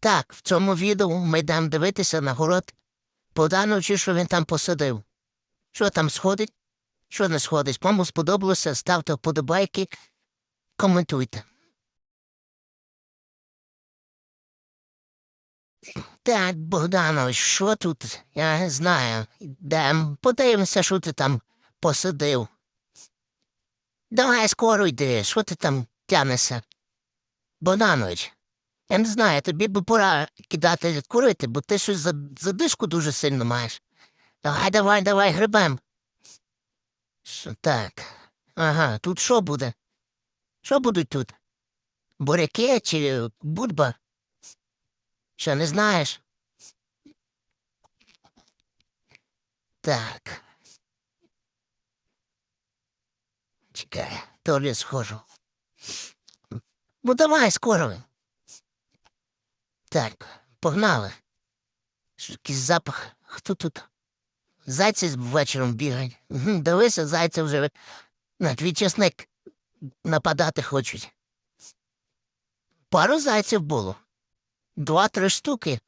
Так, в цьому відео ми йдемо дивитися на город Богдановича, що він там посадив. Що там сходить, що не сходить. Кому сподобалося, ставте вподобайки, коментуйте. Так, Богданович, що тут? Я не знаю. Йдем, подивимося, що ти там посадив. Давай скоро йди, що ти там тянешся? Богданович, я не знаю, тобі б пора кидати курити, бо ти щось за, задишку дуже сильно маєш. Давай, давай, давай, грибем. Що так? Ага, тут що буде? Що будуть тут? Буряки чи бульба? Що, не знаєш? Так. Чекай, то ли схожу. Ну давай скоро. Так, погнали. Якийсь запах. Хто тут? Зайці вечором бігають. Дивися, зайці вже на твій чесник нападати хочуть. Пару зайців було. Два-три штуки.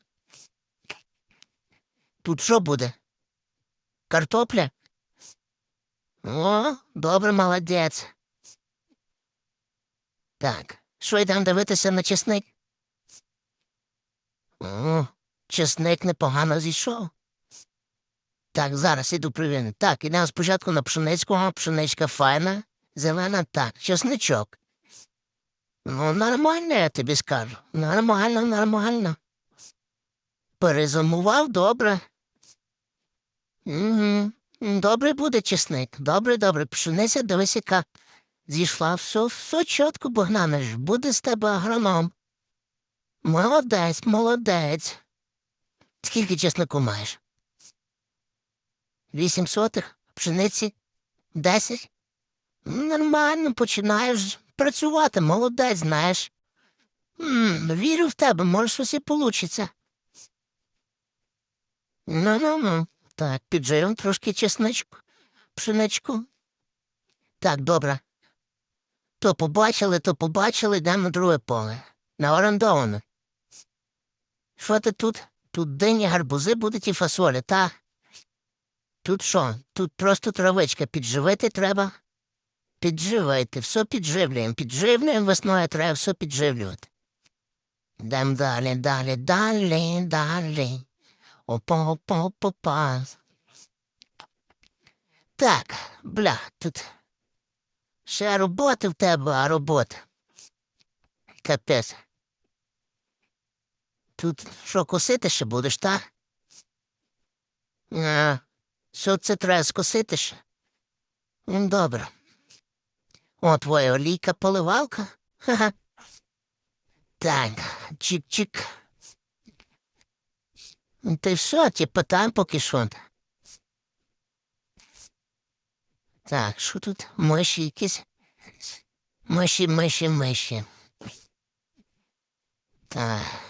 Тут що буде? Картопля? О, добре, молодець. Так, що йдемо дивитися на чесник? Чесник непогано зійшов. Так, зараз іду привіну. Так, ідемо спочатку на пшеницьку, О, пшеничка файна, зелена, так, чесничок. Ну, нормально, я тобі скажу. Нормально, нормально. Перезимував добре. Угу. Добре буде чесник. Добре, добре. Пшениця дивись, яка зійшла. Все, все чітко, Богданович. Буде з тебе агроном. Молодець, молодець. Скільки чеснику маєш? Вісім сотих? Пшениці? Десять? Ну, Нормально, починаєш працювати, молодець, знаєш. М, вірю в тебе, може щось і получиться. Ну-ну-ну. Так, підживем трошки чесничку, пшеничку. Так, добре. То побачили, то побачили, йдемо на друге поле. На орендоване. Що ти тут? Тут дині, гарбузи будуть і фасолі, та? Тут що? Тут просто травичка підживити треба. Підживайте, все підживлюємо. Підживлюємо весною, треба все підживлювати. Йдемо далі, далі, далі, далі. опа опа опа Так, бля, тут ще роботи в тебе, а робота. Капець. Тут що, косити ще будеш, так? А, що це треба скосити ще? Добре. О, твоя олійка поливалка? Ха-ха. Так, чик-чик. Ти все, типа там поки що. Так, що тут? Миші якісь? Миші, миші, миші. Так.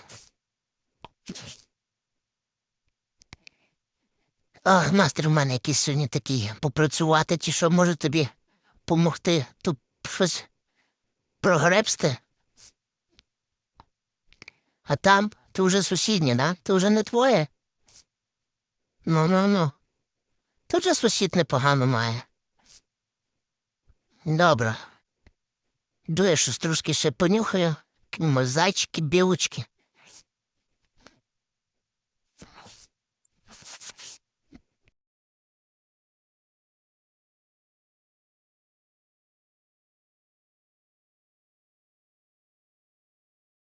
Ах, мастер в мене якийсь сьогодні такий попрацювати, чи що може тобі помогти тут щось прогребсти? А там ти вже сусіднє, да? Ти вже не твоє? Ну, ну, ну. Тут же сусід непогано має. Добре. Йду я щось трошки ще понюхаю. Мо зайчики, білочки.